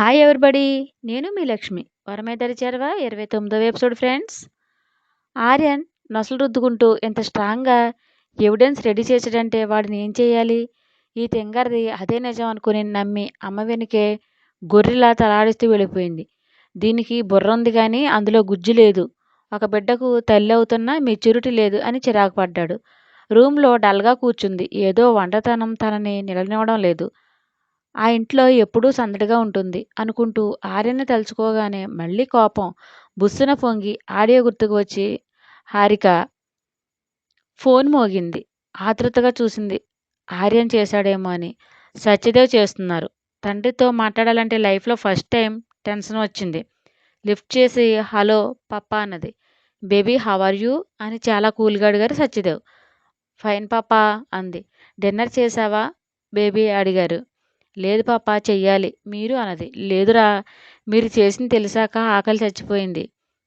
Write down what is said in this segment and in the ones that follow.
Hi everybody? నేను మీ లక్ష్మి. వరమేదరి చేరవ ఇరవై తొమ్మిదవ ఎపిసోడ్ ఫ్రెండ్స్. ఆర్యన్ నొసలు రుద్దుకుంటూ ఇంత స్ట్రాంగ్గా ఎవిడెన్స్ రెడీ చేసాడంటే వాడిని ఏం చేయాలి? ఈ తెంగర్ది అదే నిజం అనుకుని నమ్మి అమ్మ వెనుకే గొర్రెలా తలాడిస్తూ వెళ్ళిపోయింది. దీనికి బుర్ర ఉంది కానీ అందులో గుజ్జు లేదు. ఒక బిడ్డకు తల్లి అవుతున్నా మెచ్యూరిటీ లేదు అని చిరాకు పడ్డాడు. రూమ్లో డల్గా కూర్చుంది. ఏదో వంటతనం తనని నిలనివ్వడం లేదు. ఆ ఇంట్లో ఎప్పుడూ సందడిగా ఉంటుంది అనుకుంటూ ఆర్యన్ని తలుచుకోగానే మళ్ళీ కోపం. బుస్సున పొంగి ఆడియో గుర్తుకు వచ్చి హారిక ఫోన్ మోగింది. ఆతృతగా చూసింది. ఆర్యన్ చేశాడేమో అని. సత్యదేవ్ చేస్తున్నారు. తండ్రితో మాట్లాడాలంటే లైఫ్లో ఫస్ట్ టైం టెన్షన్ వచ్చింది. లిఫ్ట్ చేసి హలో పప్పా అన్నది. Baby how are you? అని చాలా కూల్గా అడిగారు సత్యదేవ్. ఫైన్ పాపా అంది. డిన్నర్ చేసావా బేబీ అడిగారు. లేదు పాపా చెయ్యాలి. మీరు అన్నది. లేదురా. మీరు చేసింది తెలిసాక ఆకలి చచ్చిపోయింది.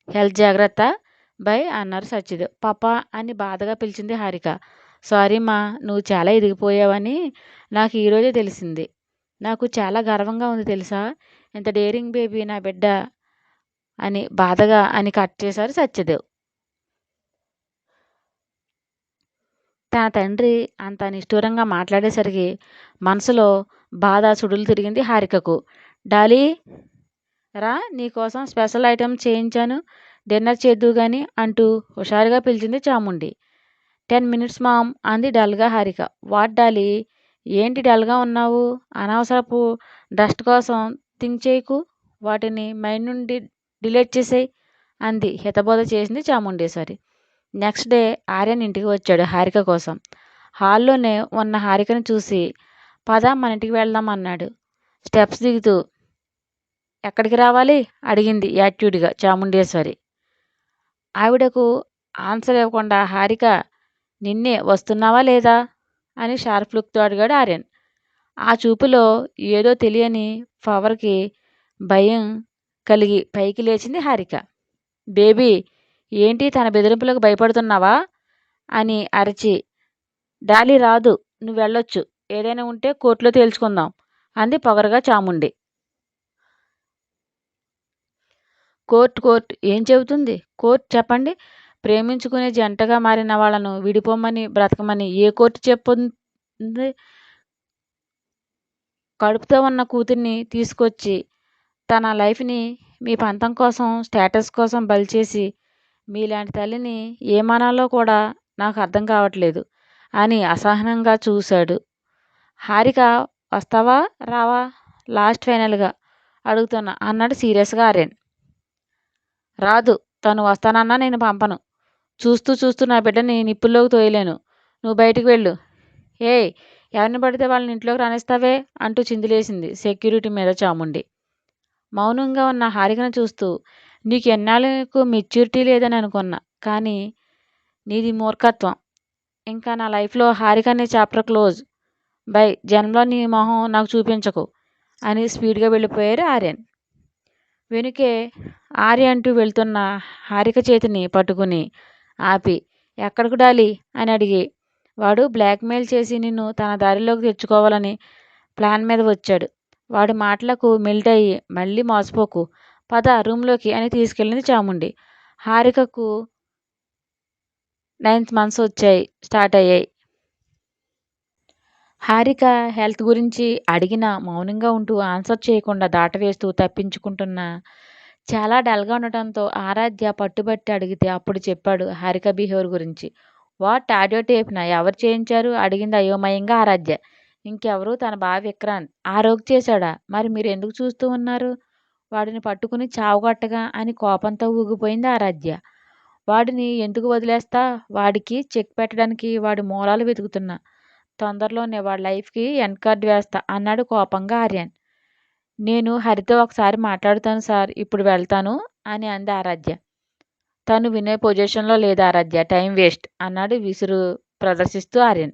హెల్త్ జాగ్రత్త. బై అన్నారు సత్యదేవ్ పాప అని బాధగా పిలిచింది హారిక. సారీ మా నువ్వు చాలా ఎదిగిపోయావని నాకు ఈరోజే తెలిసింది. నాకు చాలా గర్వంగా ఉంది తెలుసా? ఇంత డేరింగ్ బేబీ నా బిడ్డ అని బాధగా అని కట్ చేశారు సత్యదేవ్ తన తండ్రి అంత నిష్ఠూరంగా మాట్లాడేసరికి మనసులో బాధ సుడులు తిరిగింది హారికకు. డాలీ రా నీకోసం స్పెషల్ ఐటెం చేయించాను. డిన్నర్ చేద్దు గాని అంటూ హుషారుగా పిలిచింది చాముండి. టెన్ మినిట్స్ మామ్ అంది డల్గా హారిక. వాట్ డాలీ ఏంటి డల్గా ఉన్నావు? అనవసరపు డస్ట్ కోసం థింక్ చేయకు. వాటిని మైండ్ నుండి డిలీట్ చేసేయి అంది హితబోధ చేసింది చాముండేశ్వరి నెక్స్ట్ డే ఆర్యన్ ఇంటికి వచ్చాడు హారిక కోసం. హాల్లోనే ఉన్న హారికను చూసి పద మన ఇంటికి వెళ్దాం అన్నాడు. స్టెప్స్ దిగుతూ ఎక్కడికి రావాలి? అడిగింది యాట్యూడ్గా చాముండేశ్వరి. ఆవిడకు ఆన్సర్ ఇవ్వకుండా హారిక నిన్నే వస్తున్నావా లేదా? అని షార్ప్ లుక్తో అడిగాడు ఆర్యన్. ఆ చూపులో ఏదో తెలియని పవర్కి భయం కలిగి పైకి లేచింది హారిక. బేబీ ఏంటి తన బెదిరింపులకు భయపడుతున్నావా? అని అరిచి డాలీ రాదు నువ్వు వెళ్ళొచ్చు. ఏదైనా ఉంటే కోర్టులో తేల్చుకుందాం. అంది పొగరగా చాముండి. కోర్టు కోర్టు ఏం చెబుతుంది? కోర్టు చెప్పండి. ప్రేమించుకునే జంటగా మారిన వాళ్ళను విడిపోమని బ్రతకమని ఏ కోర్టు చెప్పుంది? కడుపుతో ఉన్న కూతుర్ని తీసుకొచ్చి తన లైఫ్ని మీ పంతం కోసం స్టేటస్ కోసం బలిచేసి మీలాంటి తల్లిని ఏమనాలో కూడా నాకు అర్థం కావట్లేదు అని అసహనంగా చూశాడు. హారిక వస్తావా? రావా? లాస్ట్ ఫైనల్గా అడుగుతున్నా అన్నాడు సీరియస్గా ఆర్యన్ రాదు తను వస్తానన్నా నేను పంపను. చూస్తూ చూస్తూ నా బిడ్డని నిప్పుల్లోకి తోయలేను. నువ్వు బయటికి వెళ్ళు. ఏ ఎవరిని పడితే వాళ్ళని ఇంట్లోకి రాణిస్తావే అంటూ చిందులేసింది సెక్యూరిటీ మీద చాముండి. మౌనంగా ఉన్న హారికను చూస్తూ నీకు ఎన్నాళ్ళకు మెచ్యూరిటీ లేదని అనుకున్నా కానీ నీది మూర్ఖత్వం. ఇంకా నా లైఫ్లో హారిక అనే చాప్టర్ క్లోజ్. బై జన్మలో నీ మొహం నాకు చూపించకు అని స్పీడ్గా వెళ్ళిపోయారు ఆర్యన్. వెనుకే ఆర్య అంటూ వెళ్తున్న హారిక చేతిని పట్టుకుని ఆపి ఎక్కడికి డాలి? అని అడిగి వాడు బ్లాక్మెయిల్ చేసి నిన్ను తన దారిలోకి తెచ్చుకోవాలని ప్లాన్ మీద వచ్చాడు. వాడి మాటలకు మెల్ట్ అయ్యి మళ్ళీ మోసపోకు. పద రూమ్లోకి అని తీసుకెళ్ళింది చాముండి. హారికకు నైన్త్ మంత్స్ వచ్చాయి స్టార్ట్ అయ్యాయి. హారిక హెల్త్ గురించి అడిగిన మౌనంగా ఉంటూ ఆన్సర్ చేయకుండా దాటవేస్తూ తప్పించుకుంటున్న చాలా డల్గా ఉండటంతో ఆరాధ్య పట్టుబట్టి అడిగితే అప్పుడు చెప్పాడు హారిక బిహేవియర్ గురించి. వాట్ ఆడియో టేప్న ఎవరు చేయించారు? అడిగింది అయోమయంగా ఆరాధ్య. ఇంకెవరు? తన బావ విక్రాంత్. ఆరోగ్య చేశాడా? మరి మీరు ఎందుకు చూస్తూ ఉన్నారు? వాడిని పట్టుకుని చావుగట్టగా అని కోపంతో ఊగిపోయింది ఆరాధ్య. వాడిని ఎందుకు వదిలేస్తా? వాడికి చెక్ పెట్టడానికి వాడి మూలాలు వెతుకుతున్నా. తొందరలోనే వాడి లైఫ్కి ఎండ్ కార్డ్ వేస్తా అన్నాడు కోపంగా ఆర్యన్. నేను హరితో ఒకసారి మాట్లాడుతాను సార్ ఇప్పుడు వెళ్తాను అని అంది ఆరాధ్య. తను వినే పొజిషన్లో లేదు ఆరాధ్య టైం వేస్ట్ అన్నాడు విసురు ప్రదర్శిస్తూ ఆర్యన్.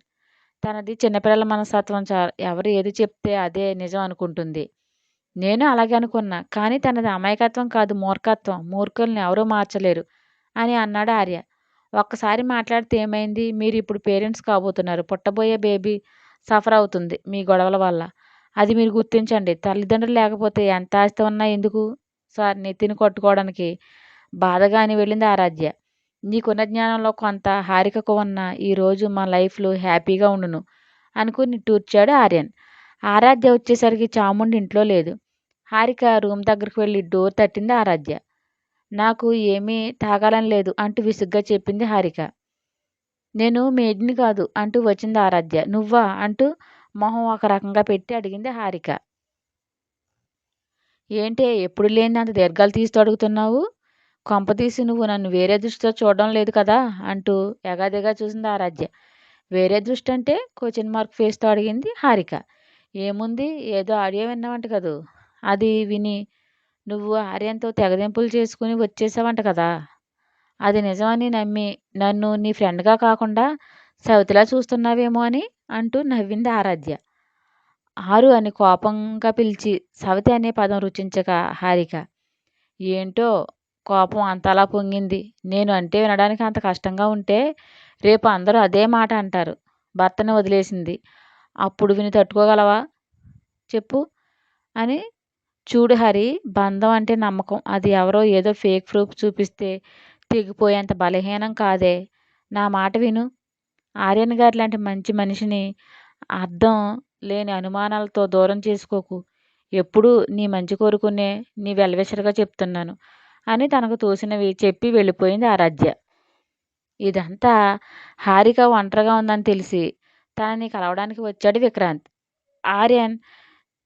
తనది చిన్నపిల్లల మనస్తత్వం సార్ ఎవరు ఏది చెప్తే అదే నిజం అనుకుంటుంది. నేను అలాగే అనుకున్నా కానీ తనది అమాయకత్వం కాదు మూర్ఖత్వం మూర్ఖుల్ని ఎవరూ మార్చలేరు అని అన్నాడు ఆర్య. ఒక్కసారి మాట్లాడితే ఏమైంది? మీరు ఇప్పుడు పేరెంట్స్ కాబోతున్నారు. పుట్టబోయే బేబీ సఫర్ అవుతుంది మీ గొడవల వల్ల. అది మీరు గుర్తించండి. తల్లిదండ్రులు లేకపోతే ఎంత ఆస్తి ఉన్నా ఎందుకు? సార్ నెత్తిని కొట్టుకోవడానికి బాధగా అని వెళ్ళింది ఆరాధ్య. నీకున్న జ్ఞానంలో కొంత హారికకు ఉన్న ఈరోజు మా లైఫ్లో హ్యాపీగా ఉండును అనుకుని టూర్చాడు ఆర్యన్. ఆరాధ్య వచ్చేసరికి చాముండి ఇంట్లో లేదు. హారిక రూమ్ దగ్గరికి వెళ్ళి డోర్ తట్టింది ఆరాధ్య. నాకు ఏమీ తాగాలని లేదు అంటూ విసుగ్గా చెప్పింది హారిక. నేను మేడ్ని కాదు అంటూ వచ్చింది ఆరాధ్య. నువ్వా అంటూ మొహం ఒక రకంగా పెట్టి అడిగింది హారిక. ఏంటే ఎప్పుడు లేని అంత దీర్ఘాలు తీస్తూ అడుగుతున్నావు? కొంపతీసి నువ్వు నన్ను వేరే దృష్టితో చూడడం లేదు కదా అంటూ ఎగాదిగా చూసింది ఆరాధ్య. వేరే దృష్టి అంటే క్వశ్చన్ మార్క్ ఫేస్తో అడిగింది హారిక. ఏముంది? ఏదో ఆడియో విన్నావంట కదూ? అది విని నువ్వు ఆర్యంతో తెగదెంపులు చేసుకుని వచ్చేసావంట కదా. అది నిజమని నమ్మి? నన్ను నీ ఫ్రెండ్గా కాకుండా సవితిలా చూస్తున్నావేమో అని అంటూ నవ్వింది ఆరాధ్య. ఆరు అని కోపంగా పిలిచి సవితి అనే పదం రుచించక హారిక. ఏంటో? కోపం అంతలా పొంగింది. నేను అంటే వినడానికి అంత కష్టంగా ఉంటే రేపు అందరూ అదే మాట అంటారు. భర్తని వదిలేసింది. అప్పుడు విని తట్టుకోగలవా? చెప్పు అని చూడు హరి బంధం అంటే నమ్మకం. అది ఎవరో ఏదో ఫేక్ ప్రూఫ్ చూపిస్తే తెగిపోయేంత బలహీనం కాదే. నా మాట విను. ఆర్యన్ గారి లాంటి మంచి మనిషిని అర్థం లేని అనుమానాలతో దూరం చేసుకోకు. ఎప్పుడూ నీ మంచి కోరుకునే నీ వెల్విషర్గా చెప్తున్నాను అని తనకు తోసినవి చెప్పి వెళ్ళిపోయింది ఆరాధ్య. ఇదంతా హారిక ఒంటరిగా ఉందని తెలిసి తనని కలవడానికి వచ్చాడు విక్రాంత్. ఆర్యన్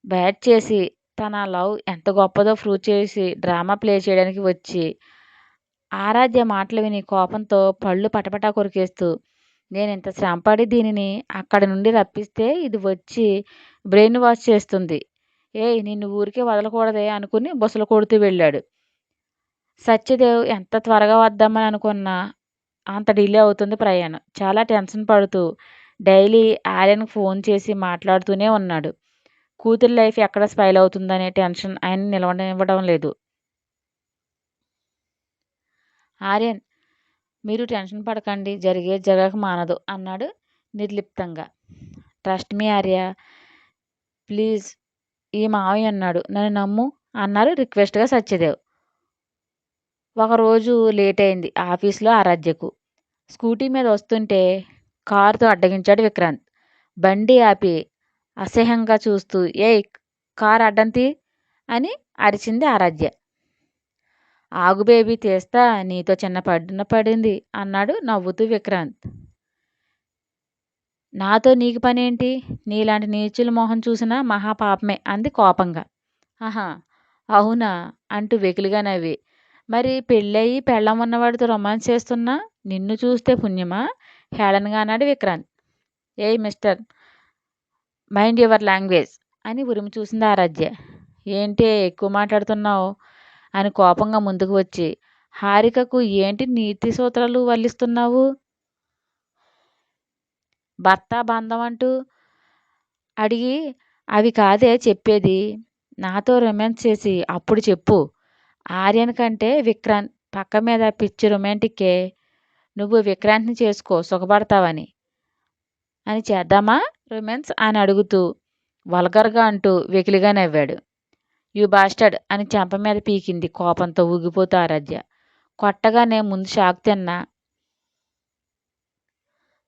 బ్యాట్ చేసి తన లవ్ ఎంత గొప్పదో ప్రూవ్ చేసి డ్రామా ప్లే చేయడానికి వచ్చి ఆరాధ్య మాటలు విని కోపంతో పళ్ళు పటపటా కొరికేస్తూ నేను ఇంత శ్రమపడి దీనిని అక్కడి నుండి రప్పిస్తే ఇది వచ్చి బ్రెయిన్ వాష్ చేస్తుంది. ఏ నిన్ను ఊరికే వదలకూడదే అనుకుని బుసలు కొడుతూ వెళ్ళాడు. సత్యదేవ్ ఎంత త్వరగా వద్దామని అనుకున్నా అంత డిలే అవుతుంది ప్రయాణం. చాలా టెన్షన్ పడుతూ డైలీ ఆర్యన్కి ఫోన్ చేసి మాట్లాడుతూనే ఉన్నాడు. కూతురి లైఫ్ ఎక్కడ స్పైల్ అవుతుందనే టెన్షన్ ఆయన నిలవనివ్వడం లేదు. ఆర్యన్ మీరు టెన్షన్ పడకండి జరిగే జరగక మానదు అన్నాడు నిర్లిప్తంగా. Trust me Arya please. ఈ మావయ్య అన్నాడు. నన్ను నమ్ము అన్నారు రిక్వెస్ట్గా సత్యదేవ్. ఒకరోజు లేట్ అయింది ఆఫీస్లో ఆరాధ్యకు. స్కూటీ మీద వస్తుంటే కారుతో అడ్డగించాడు విక్రాంత్. బండి ఆపి అసహ్యంగా చూస్తూ ఏయ్ కార్ అడ్డంతి అని అరిచింది ఆరాధ్య. ఆగు బేబీ తీస్తా నీతో చిన్న పడిన పడింది అన్నాడు నవ్వుతూ విక్రాంత్. నాతో నీకు పనేంటి? నీలాంటి నీచుల మొహం చూసినా మహాపాపమే అంది కోపంగా. ఆహా అవునా? అంటూ వెకిలిగా నవ్వి. మరి పెళ్ళయి పెళ్ళం ఉన్నవాడితో రొమాన్స్ చేస్తున్నా? నిన్ను చూస్తే పుణ్యమా? హేళనగా అన్నాడు విక్రాంత్. ఏయ్ మిస్టర్ మైండ్ యువర్ లాంగ్వేజ్ అని ఉరిమి చూసింది ఆరాధ్య ఏంటి ఎక్కువ మాట్లాడుతున్నావు? అని కోపంగా ముందుకు వచ్చి హారికకు ఏంటి నీతి సూత్రాలు వల్లిస్తున్నావు? భర్త బంధం అంటూ అడిగి అవి కాదే చెప్పేది? నాతో రొమాన్స్ చేసి అప్పుడు చెప్పు. ఆర్యన్ కంటే విక్రాంత్ పక్క మీద పిచ్చి రొమాంటిక్కే నువ్వు విక్రాంత్ని చేసుకో సుఖపడతావని. అని చేద్దామా? రొమెన్స్ అని అడుగుతూ వల్గర్గా అంటూ వెకిలిగా నవ్వాడు. యు బాస్టర్డ్ అని చెంప మీద పీకింది కోపంతో ఊగిపోతూ ఆరాధ్య. కొట్టగానే ముందు షాక్ తిన్నా.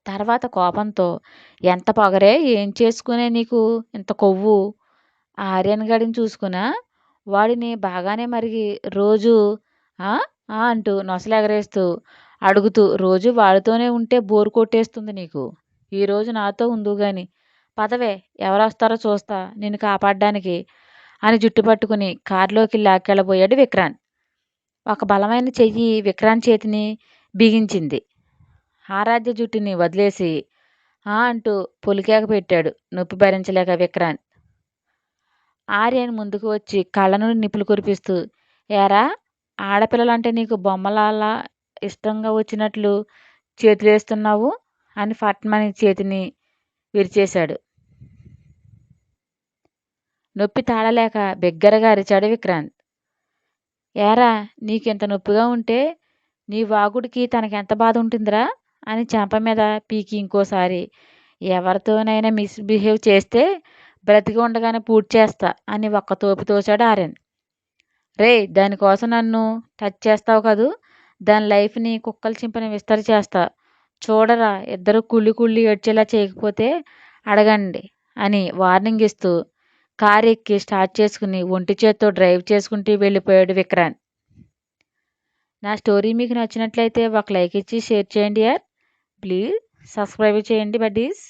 తర్వాత కోపంతో ఎంత పొగరే ఏం చేసుకునే నీకు? ఇంత కొవ్వు? ఆర్యన్ గడిని చూసుకున్నా వాడిని బాగానే మరిగి రోజు అంటూ నొసలు ఎగరేస్తూ అడుగుతూ రోజు వాడితోనే ఉంటే బోరు కొట్టేస్తుంది నీకు. ఈరోజు నాతో ఉందు గాని. పదవే ఎవరొస్తారో చూస్తా నిన్ను కాపాడడానికి అని జుట్టు పట్టుకుని కారులోకి లాక్కెళ్ళబోయాడు విక్రాంత్. ఒక బలమైన చెయ్యి విక్రాంత్ చేతిని బిగించింది. ఆరాధ్య జుట్టుని వదిలేసి ఆ అంటూ పొలికేక పెట్టాడు నొప్పి భరించలేక విక్రాంత్. ఆర్యన్ ముందుకు వచ్చి కళ్ళ నుండి నిప్పులు కురిపిస్తూ ఏరా ఆడపిల్లలంటే నీకు బొమ్మలలా ఇష్టంగా వచ్చినట్లు చేతులేస్తున్నావు? అని ఫట్మని చేతిని విరిచేశాడు. నొప్పి తాళలేక బిగ్గరగా అరిచాడు విక్రాంత్. ఏరా నీకింత నొప్పిగా ఉంటే నీ వాగుడికి తనకెంత బాధ ఉంటుందిరా? అని చెంప మీద పీకి ఇంకోసారి. ఎవరితోనైనా మిస్బిహేవ్ చేస్తే బ్రతికి ఉండగానే పూర్తి చేస్తా అని ఒక్క తోపు తోచాడు ఆర్యన్. రే దానికోసం నన్ను టచ్ చేస్తావు కదూ? దాని లైఫ్ని కుక్కలు చింపని విస్తరి చేస్తా. చూడరా ఇద్దరు కుళ్ళి కుళ్ళి ఏడ్చేలా చేయకపోతే అడగండి అని వార్నింగ్ ఇస్తూ కారు ఎక్కి స్టార్ట్ చేసుకుని ఒంటి చేత్తో డ్రైవ్ చేసుకుంటూ వెళ్ళిపోయాడు విక్రాంత్. నా స్టోరీ మీకు నచ్చినట్లయితే ఒక లైక్ ఇచ్చి షేర్ చేయండి యార్. ప్లీజ్ సబ్స్క్రైబ్ చేయండి బడ్డీస్.